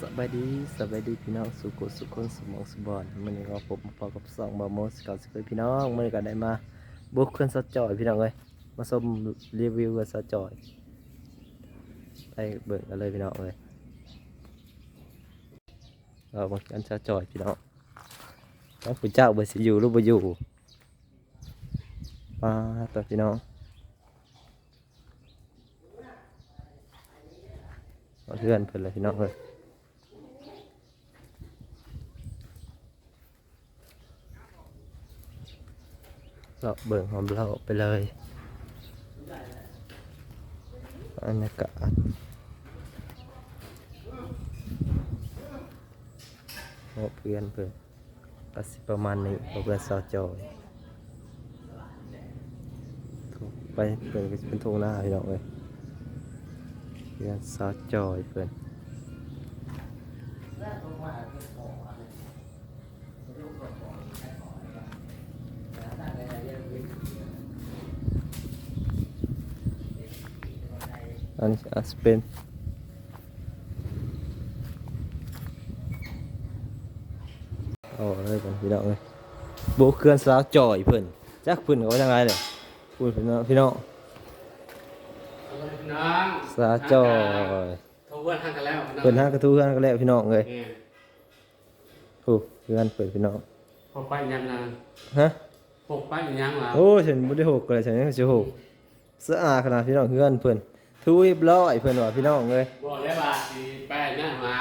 สบายดีสบายดีพี่น้องสุขุสุขคนสมองสุบอนมันก็ผมมาพอกับสองบาโมสก่าสิบพี่น้องมันก็ได้มาบุกเคลื่อนสะจอยพี่น้องเลยมาชมรีวิวกับสะจอยไปเบิ่งกันเลยพี่น้องเลยเรามากันสะจอยพี่น้องแล้วผู้เจ้าเบอร์สิอยู่หรือบ่อยู่มาต่อพี่น้องเอาเพื่อนเพิ่นเลยพี่น้องเลย เราเบิ่งหอมเราไปเลยบรรยากาศโอ้เพื่อนเพื่อนก็สิประมาณนี้เพราะเพื่อนสาวจอยไปเพื่อนเป็นทงหน้าพี่น้องเลยเพื่อนสาวจอยเพื่อน อันนี้อาจจะเป็นเอาเลยกันพี่น้องเลยโบกเคลื่อนสาวจอยเพื่อนจักเพื่อนเขาว่าจังไรเลยพูดพี่น้องพี่น้องน้องสาวจอยโทรเพื่อนทางกันแล้วเพื่อนห้ากระทู้ห้ากระแล้วพี่น้องเลยนี่โอ้เพื่อนเปิดพี่น้องพกไปยังนะฮะพกไปยังล่ะโอ้ฉันบ่ได้หกเลยฉันยังสิหกสะอาดขนาดพี่น้องเพื่อนเพิ่น ทุยบร้อยเพิ่นว่าพี่น้องเลยบอกแล้วว่าสิไปนั่นมา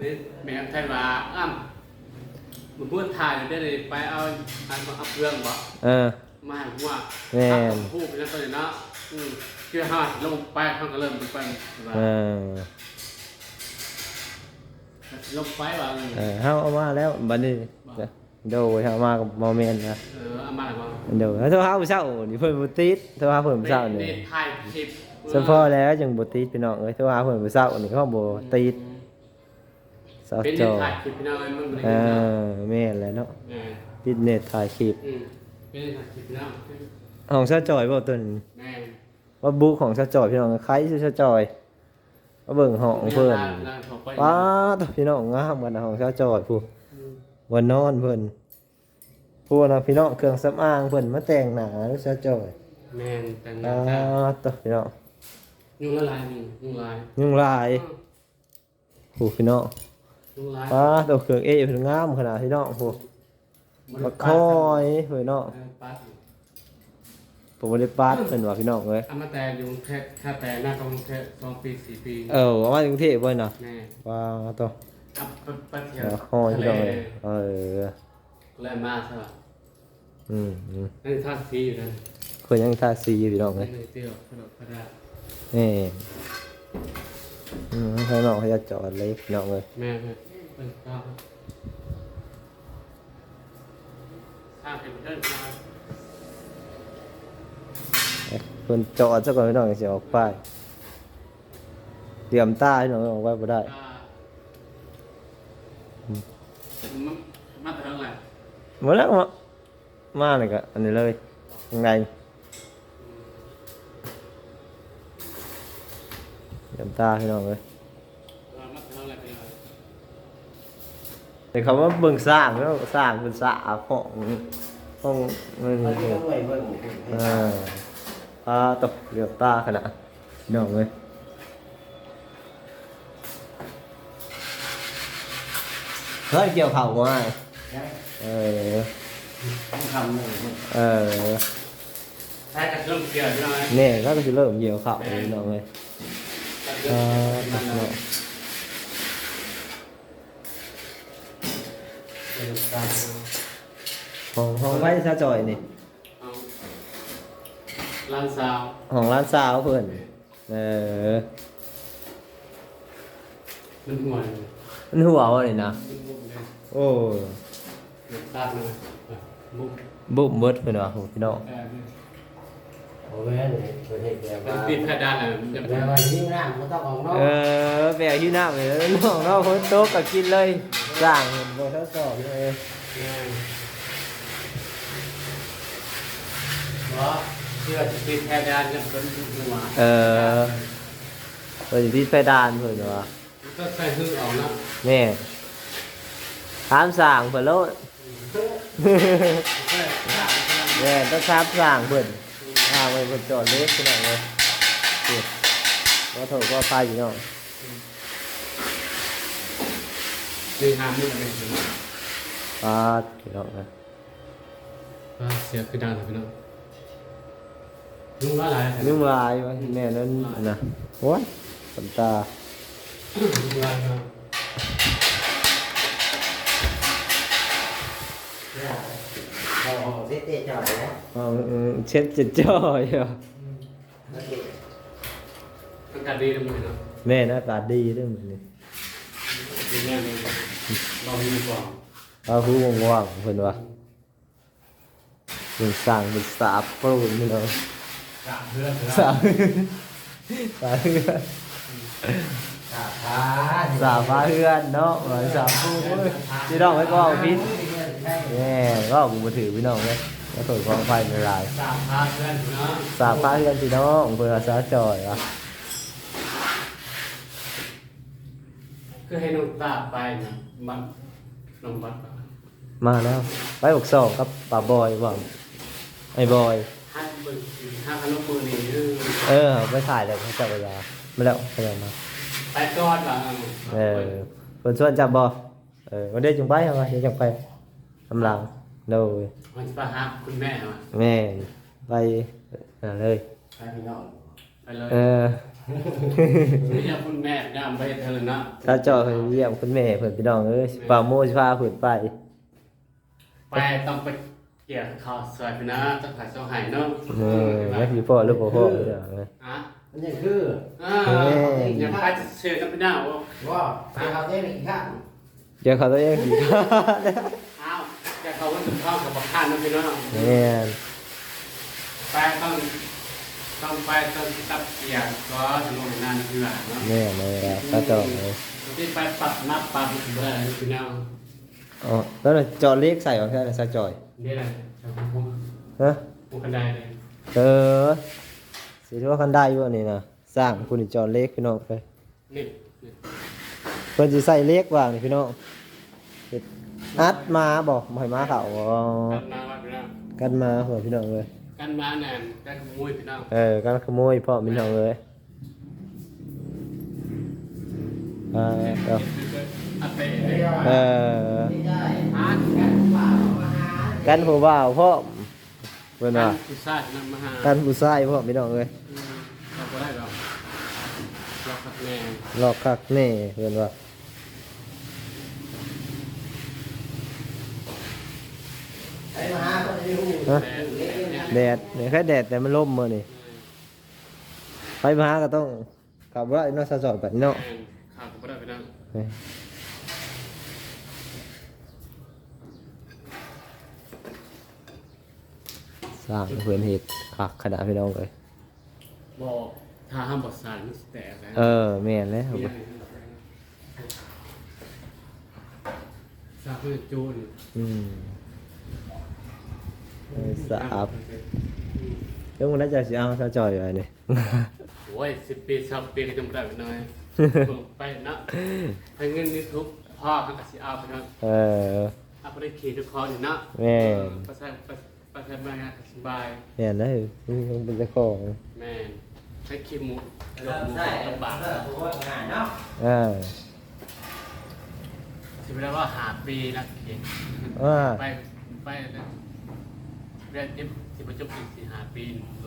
นี่แม่ไทยว่าอ้ำมันพูดถ่ายได้เลยไปเอาอันมาอัพเรื่องบ่เออมาให้หัวแม่นพูดไปแล้วตอนนี้เนาะอืมคือฮาลงไปเขาก็เริ่มไปเออลงไปว่าเออเฮาเอามาแล้วบัดนี้โดยเฮามากับบ่แม่นนะเออเอามาแล้วบ่โดยแล้วโทรหาผู้เช้านี่เพิ่นบ่ติดโทรหาเพิ่นผู้เช้านี่ถ่ายคลิป เฉพาะแล้วจังบ่ติดพี่น้องเอ้ยโทรหาเพิ่นผู้เช้านี่เขาบ่ติดสาวเป็นจอถ่ายคลิปพี่น้องมันบ่เอได้เนาะอแม่นแหล้วเนาะเออติดเน็ตถ่ายคลิปอืมเป็นถ่ายคลิปพี่น้องของสาวจอยบ่ตัวนี้แม่ว่าบุ๊กของสาวจอยพี่น้องคล้ายสาวจอยมาเบิ่งห้องเพิ่นป้าดพี่น้องงามกันนะของชาวจอดผู้วันนอนเพิ่นผู้นะพี่น้องเครื่องสำอางเพิ่นมาแต่งหน้าแล้วชาวจอย แม่นแต่งหป้าน้าตาดพี่น้อง ยุงละลายนี่ยุงลายยุ่งลายผู้พี่น้องยุงลายป้าดตัวเครื่องเอเพิ่นงามขนาดพี่น้องผู้บักคอยเพิ่นเนาะเออปัดผมบ่ได้ปาดเพิ่นว่าพี่น้องเอ้ยเอามาแต่ยุงแค่แค่แต่หน้าต้องแค่สองปีสี่ปีเออว่ามาจากกรุงเทพเพิ่นน่ะแม่ป้าตัวเอาไปไปเที่ยวบักคอยพี่น้องเอ้ยเออแลนมาใช่ป่ะอืมอืมนั่นท่าซีอยู่นั่นเพิ่นยังทาสีอยู่พี่น้องนั่เอ้นยเลยเที่ยวกระโดดกระดาษ นี่อืมข้างนอกเขาจะจอดเลยพี่น้องเลยแม่แม่เป็นข้าวข้าวเป็นเรื่องข้าวเพิ่นจอดซะก่อนพี่น้องจะออกไปเตรียมตาพี่น้องออกไปบ่ได้มันมาเท่าไหร่มาแล้วมามาเลยก็อันนี้เลยข้างใน เตรียมตาพี่น้องเลยมาเท่าไหร่เป็นไรแต่คำว่าเบิ่งสร้างแล้วสร้างเป็นสระห้องห้องมันอันนี้ก็ด้วยเบิ่งอ่าตาตกเรียบตาขนาดพี่น้องเลยเฮ้ยเกี่ยวเข่ามาเออต้องทำหนึ่งเออถ้าจะเริ่มเกี่ยวใช่ไหมเนี่ยก็จะเริ่มเกี่ยวเข่าเลยพี่น้องเลยเออตักเนาะของของไว้ชาจอยนี่ร้านสาวของร้านสาวเพื่อนเออมันห่วยมันหัววะนี่นะมันบุ้มเลยโอ้เดือดตาเลยบุ้มบุ้มเบิดเพื่อนวะโหพี่น้อง แอบเลยโอ้ยประเทศแบบมันว่าปิดแค่ด้านเลยจะแบเป็นบว่ายิ่งน้ำมันต้องออกนอกเออแบกที่หน้าไปแล้วน้องเราคนโต๊ะก็กินเลยสร้างเห็นบ่ทดสอบเลย เพราะเชื่อจะปิดแค่ด้านจะเป็นหัวเออเปิดอยู่ที่ไฟดานเพื่อนวะเก็ใส่หื้อออกเนาะแม่ถามสร้างเพิ่นโลดใส่ข้าวแม่ต้องถามสร้างเพิ่น อ่าไว้เพิ่นจอดเล็กขนาดเลยนี่ว่าโถก็ไปอยู่เนาะนี่ห้ามมือเลยพี่น้องปาดพี่น้องนะอ่าเสียคือดังเลยพี่น้องลุงว่าอะไรนุ่มลายวะแม่นั้นนะโอ้ยสำตาลุงว่าอะไรครับ เอาออกเสียเตะจ่อยเอเช็ดจะจ่อยเหรออากาศดีจังเลยเนาะแม่นะอากาศดีเรื่องนี้ดีแน่เลยเรามีกว่าเอาหูว่างๆเพิ่นว่าเป็นสร้างเป็นสาบโปรนพี่น้องกะเพื่อนเถสาอะบสาบเฮือนขาขาสาบฟ้าเฮือนเนาะสาบผู้เว้ยพี่น้องไว้ก็เอาพิษ ม่ก็เอากูมาถือพี่น้องเลยแล้วถอยกองไฟในลายสามพาเพื่อนเนาะสาบฟ้าเฮือนพี่น้องเพิ่นว่าสาจอยวะคือให้น้องตาไปนะบัดน้องบัดมาแล้วไปบอกสองกับป่าบอยว่าไอ้บอยให้เบิ่งห้าพันลูกมือนี่เออเออไปถ่ายแล้วเขาจับเวลามาแล้วพยายามมาไปก่อนว่ะเออเพิ่นชวนจับบ่เออวันเดียวจึงไปเอาไว้เดี๋ยวจังไป กำลังโดยมันจะไปหาคุณแม่มาแม่ไปนั่นเลย ไปพี่น้องไปเลยเออ ไม่ใช่คุณแม่ย่ามไปเธอเนาะถ้าเจาะเพิ่นเยี่ยมคุณแม่เพิ่นพี่น้องเอ้ยป่าโมสิพาเพิ่นไป ไปต้องไปเกี่ยวข้าวสวยพี่นะต้องขายเสาหายเนาะเออแล้วพี่พ่อหรือบ่พ่อพี่น้องเอ้ย อะมันยังคืออ่าอย่าไปเชื่อกันพี่น้าว่าว่าไปเอาเต้นอีกข้างเดี๋ยวเขาตัวเองอีกอ้าว แต่เขาว่าจะเข้ากับบักข้านนะพี่น้องแม่นไปต้องต้องไปต้องตับเกี่ยวก็ถนนนานคือเนาะแม่นเลยอะถ้าเจาะเลยที่ไปปัดนับปัดเบื่อพี่น้องอ๋อแล้วน่ะเจาะเล็กใส่เอาแค่นั้นซะจอยนี่แหละจะพูดฮะพูดกันได้เลยเออสิถือว่าคันได้อยู่อันนี้นะสร้างคุณนี่เจาะเล็กพี่น้องไปนี่เพิ่นสิใส่เล็กว่างนี่พี่น้องเฮ็ด อัดมาบอกบ่ให้มาเข้าบ่กันมาว่าพี่น้องกันมาหัวพี่น้องเลยกันมาแน่นกันขโมยพี่น้องเออกันขโมยพ่อพี่น้องเลยอ่าเดี๋ยวอัดไปเออไม่ได้ฮาร์ดกันเปล่ามาหากันผู้บ่าวพ่อเพิ่นว่าผู้ชายนำมาหากันผู้ชายพ่อพี่น้องเลยเราก็ได้หรอกเราขับแน่หลอกคักแน่เพิ่นว่า ไปมาหาคนที่หู ฮะเล็กๆนะแดดเนี่ยแค่แดดแต่มันล่มมื้อนี่ไปมาก็ต้องขับว่าเนาะสะจอดไปเนาะข่าวก็ได้พี่น้องสร้างเพื่อนเห็ดคักขนาดพี่น้องเลยบอกถ้าห้ามบอกสารมันแตกนะเออแม่นแล้วสาเพื่อจูนอืม เออสาบเดี๋ยวมึงน่าจะสิเอาซะจอยไว้นี่ โอ้ยสิบปีสองปีก็จำได้ไปหน่อยไปนะให้เงินนี่ทุกพ่อเขาก็สิเอาไปนะเออ เอาไปได้ขี่ทุกคออยู่นะแม่นประชาประชาบ้านสบายแม่นแล้วมึงเป็นเจ้าของแม่ให้ขี้มูลเริ่มใช่ลำบากเริ่มหัวงานเนาะอ่าสิบแล้วว่าหาปีนะเขียนว่าไป ไปนะ เรียนเอฟสิบจบสี่หาปี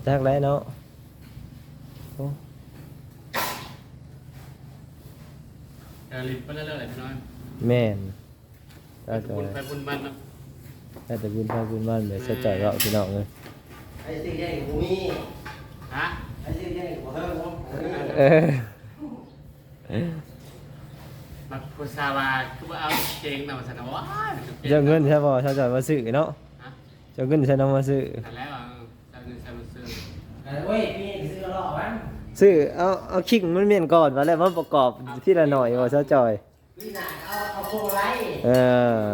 จักแล้วเนาะโอ้เออลิบไปเรื่อยๆพี่น้อยแม่นซะจอบุยญไปบุญมันนะแต่แต่บุญพาบุญบ้านเลยซะจอยก็พี่น้องเลย ไอ้สิ่งที่หูมีฮะไอ้สิ่งที่หูเฮิร์มเออมาพูดซาวาคือว่าเอาเจงนำสนว้า เจ้าเงินใช่ป่ะซะจอยมาซื้อเนาะ ฮะเจ้าเงินใช่น้องมาซื้อแต่แล้วอะจำเงินจำซื้อเว้ยพี่ซื้อกระรอกมั้งซื้อเอาเอาคิงมันเมียนก่อนมาแล้วมันประกอบที่ละหน่อยว่าซะจอยพี่น่ะเอาเอาโคไลท์เออ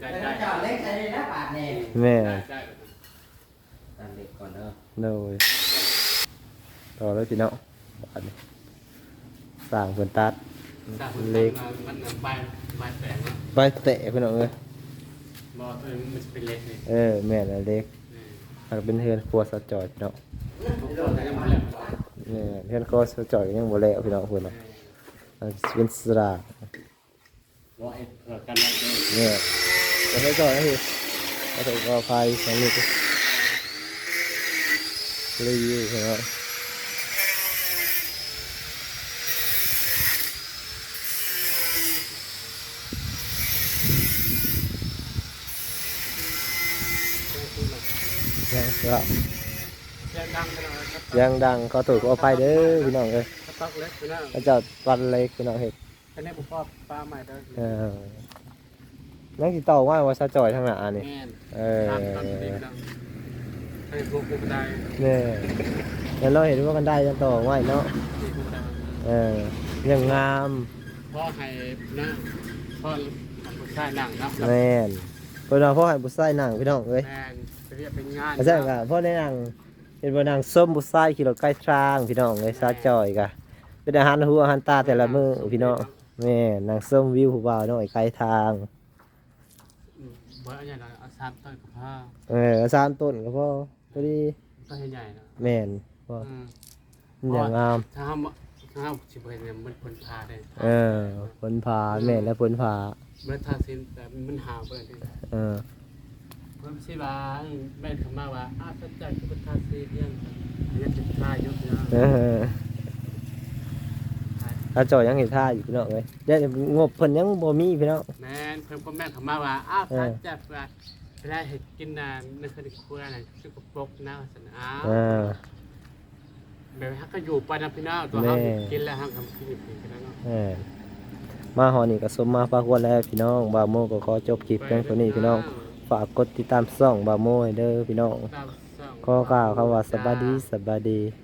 ได้แล้วได้ก็จอดเล็กใส่ในหน้าปาดเนี่ยแม่ได้ได้ตัดเล็กก่อนเนาะโดยต่อแล้วพี่น้องบาดนี้ไปสร้างเพิ่นตัดจากมันเล็กมันมันใบใบแตกเนาะใบเตะพี่น้องเอ้ย บ่ตัวนี้มันจะเป็นเล็กนี่เออ แม่นอันเล็กเออมันเป็นเฮือนครัวสะจอยพี่น้องทุกคนก็ยังบ่แล้วนี่เฮือนครัวสะจอยก็ยังบ่แล้วพี่น้องเพิ่นน่ะอันเป็นสระบ่เอ็ดเผื่อกันได้เด้อเนี่ยแต่สะจอยนี่เอาใส่กอไฟสองนิดรีวิวพี่น้อง ยังครับเสียงดังไปหน่อยครับยังดังขอถูกขออภัยเด้อพี่น้องเอ้ยสต๊อกเล็กไปแล้วพระเจ้าวันเล็กพี่น้องเฮ็ดอันนี้บ่พอปลาใหม่เด้อเออนั่งสิต่อว่าว่าซะจอยทางหน้านี่แม่นเออตามตามดีไปแล้วให้พวกกูได้เนี่ยเดี๋ยวเราเห็นว่ากันได้จะต่อว่าเนาะที่กูได้เออยังงามพ่อให้นะพ่อทำผู้ชายนั่งเนาะแม่นเพิ่นว่าพ่อให้บุษายนั่งพี่น้องเอ้ยแม่นไป เรียกเป็นงานอาจารย์ก็พ่อได้นั่งเห็นบ่นั่งส้มบุษายขี่รถใกล้ทางพี่น้องเอ้ยซาจอยก็เป็นอาหารหูอาหารตาแต่ละมื้อพี่น้องแม่นนั่งส้มวิวผู้บ่าวน้อยไกลทางอืมบ่อันใหญ่หน่อยเอาสามต้นกับผ้าเออสามต้นก็พอพอดีต้นใหญ่ๆเนาะแม่นพออืมมันอย่างงามถ้าเฮาถ้าเฮาสิบ่เห็นเนี่ยมันผลพาได้เออผลผาแม่นและผลผาเมื่อทาสินแต่มันหาเบิ่นที่เออ เพิ่นสิว่าแม่นคำมาว่าอ้าวสัจจะคือเป็นทาสินเรื่องอันนี้เป็นท่ายกเนาะเออถ้าจอยยังเห็นท่าอยู่พี่น้องเลยเดี๋ยวงบเพิ่นยังบ่มีพี่น้องแม่นเพิ่นก็แม่นคำมาว่าอ้าวเออสัจจะว่าเวลาเฮ็ดกินน่ะในคดีครัวน่ะคือกระปกนะว่าซั่นอ้าวเออแบบฮักก็อยู่ไปนะพี่น้องตัวเฮากินแล้วฮักทำกินอีกกันเนาะเออมาหอนี่ก็สมมาฝากควรแล้วพี่น้องบาโมก็ขอจบคลิปเพียงเท่านี้พี่น้อง ฝากกดติดตามช่องบาโมให้เด้อพี่น้อง ตามช่องขอกล่าวคำว่าสบายดีสบายดีส